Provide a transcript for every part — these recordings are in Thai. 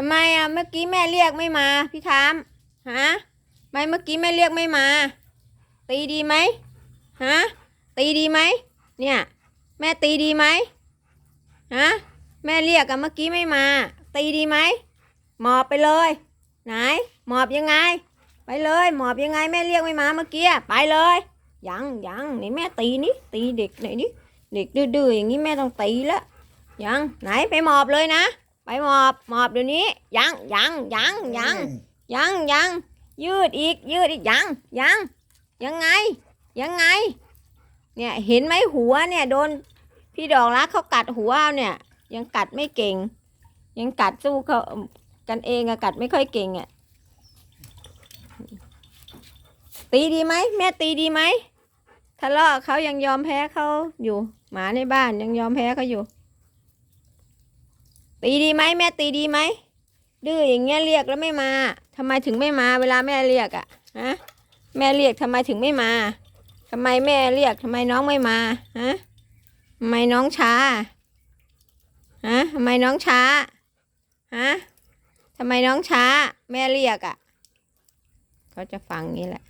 ำไมอะเมื่อกี้แม่เรียกไม่มา พี่ทามฮะไม่เมื่อกี้แม่เรียกไม่มา ตีดีไหมฮะตีดีไหมเนี่ย แม่ตีดีไหมฮะแม่เรียกอะเมื่อกี้ไม่มา ตีดีไหมหมอบไปเลย ไหน หมอบยังไง ไปเลย หมอบยังไงแม่เรียกไม่มาเมื่อกี้ไปเลยยังยังนี่แม่ตีนี่ตีเด็กไหนนี่เด็กดื้อๆอย่างนี้แม่ต้องตีล้วยังไหนไปหมอบเลยนะ ไปหมอบหมอบเดี๋ยวนี้ ยังยังยังยังยังยังยืดอีก ยืดอีกยังยังยังไง ยังไง เนี่ยเห็นไหมหัวเนี่ยโดนพี่ดอกรักเขากัดหัวเอาเนี่ย ยังกัดไม่เก่ง ยังกัดสู้เขากันเองอะกัดไม่ค่อยเก่งอะตีดีไหมแม่ตีดีไหมทะเลาะเขายังยอมแพ้เขาอยู่ หมาในบ้านยังยอมแพ้เขาอยู่ ตีดีไหมแม่ตีดีไหมดื้ออย่างเงี้ยเรียกแล้วไม่มาทำไมถึงไม่มา เวลาแม่เรียกอะฮะแม่เรียกทำไมถึงไม่มาทำไมแม่เรียกทำไมน้องไม่มาฮะทำไมน้องช้าฮะทำไมน้องช้าฮะทำไมน้องช้า แม่เรียกอะเขาจะฟังงี้แหละ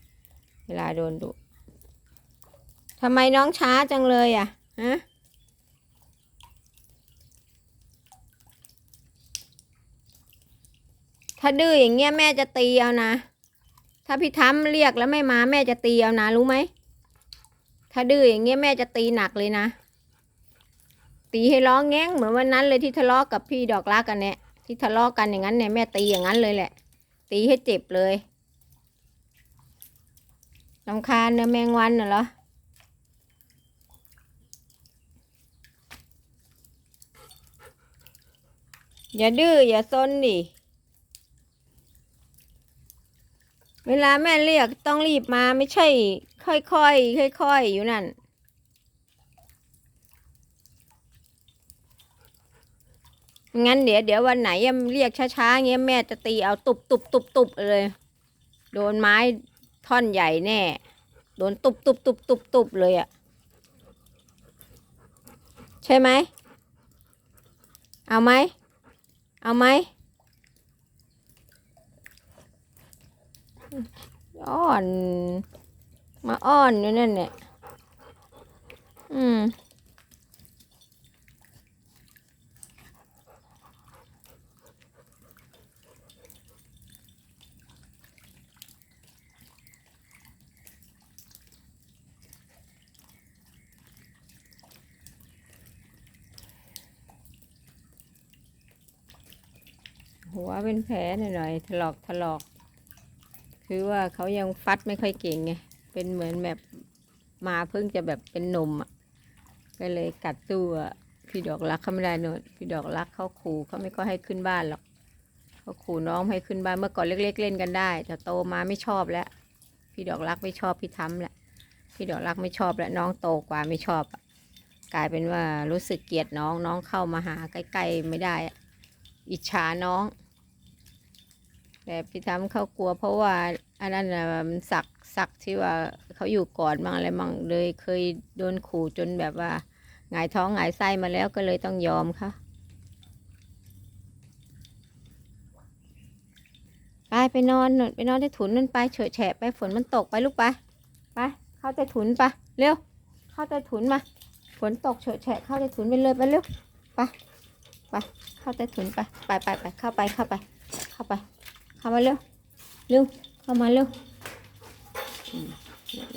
เวลาโดนดุทำไมน้องช้าจังเลยอะฮะ ถ้าดื้ออย่างเงี้ยแม่จะตีเอานะ ถ้าพี่ทั้มเรียกแล้วไม่มาแม่จะตีเอานะรู้ไหม ถ้าดื้ออย่างเงี้ยแม่จะตีหนักเลยนะ ตีให้ร้องแง้งเหมือนวันนั้นเลยที่ทะเลาะกับพี่ดอกรักกันเนี่ย ที่ทะเลาะกันอย่างนั้นเนี่ยแม่ตีอย่างนั้นเลยแหละ ตีให้เจ็บเลยลำคาญเนื้อแมงวันน่ะเหรออย่าดื้ออย่าซนดิ เวลาแม่เรียกต้องรีบมาไม่ใช่ ค่อยๆค่อยๆอยู่นั่น งั้นเดี๋ยวเดี๋ยววันไหนเรียกช้าๆเงี้ยแม่จะตีเอาตุบตุบตุบตุบเลย โดนไม้ท่อนใหญ่แน่ โดนตุบตุบตุบตุบตุบเลยอะใช่ไหม เอาไหม เอาไหม อ้อน มาอ้อนอยู่นั่นเนี่ยอืมหัวเป็นแผลหน่อยๆถลอกถลอก คือว่าเขายังฟัดไม่ค่อยเก่งไง เป็นเหมือนแบบมาเพิ่งจะแบบเป็นนมอะ ก็เลยกัดตัวพี่ดอกรักเขาไม่ได้เนอะพี่ดอกรักเขาขู่เขาไม่ก็ให้ขึ้นบ้านหรอกเขาขู่น้องให้ขึ้นบ้านเมื่อก่อนเล็ก ๆ เล่นกันได้ แต่โตมาไม่ชอบแล้ว พี่ดอกรักไม่ชอบพี่ทำแหละพี่ดอกรักไม่ชอบแล้วน้องโตกว่าไม่ชอบอะกลายเป็นว่ารู้สึกเกลียดน้องน้องเข้ามาหาใกล้ๆไม่ได้อิจฉาน้อง แต่พี่ทำเขากลัว เพราะว่าอันนั้นนะมันสักสักที่ว่าเขาอยู่ก่อนมั่งอะไรมั่งเลยเคยโดนขู่จนแบบว่าหงายท้องหงายไส้มาแล้วก็เลยต้องยอมค่ะไปไปนอนนไปนอนที่ถุนนั่นไปเฉอะแฉะไปฝนมันตกไปลูกไปไปเข้าใต้ถุนไปเร็วเข้าใต้ถุนมาฝนตกเฉอะแฉะเข้าใต้ถุนไปเลยไปเร็วไปไปเข้าใต้ถุนไปไปไปไปเข้าไปเข้าไป เข้าไป เข้ามาเร็วเร็วเข้ามาเร็ว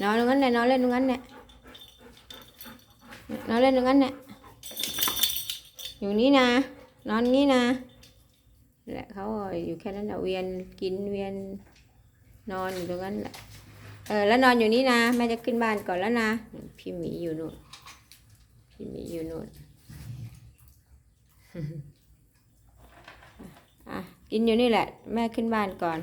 นอนตรงนั้นเนี่ยนอนเล่นตรงนั้นเนี่ยนอนเล่นตรงนั้นเนี่ยอยู่นี่นะ นอนนี่นะแหละเขาอยู่แค่นั้นแหละเวียนกินเวียนนอนอยู่ตรงนั้นแหละเออแล้วนอนอยู่นี่นะแม่จะขึ้นบ้านก่อนแล้วนะพี่หมีอยู่นู่นพี่หมีอยู่นู่น กินอยู่นี่แหละ แม่ขึ้นบ้านก่อน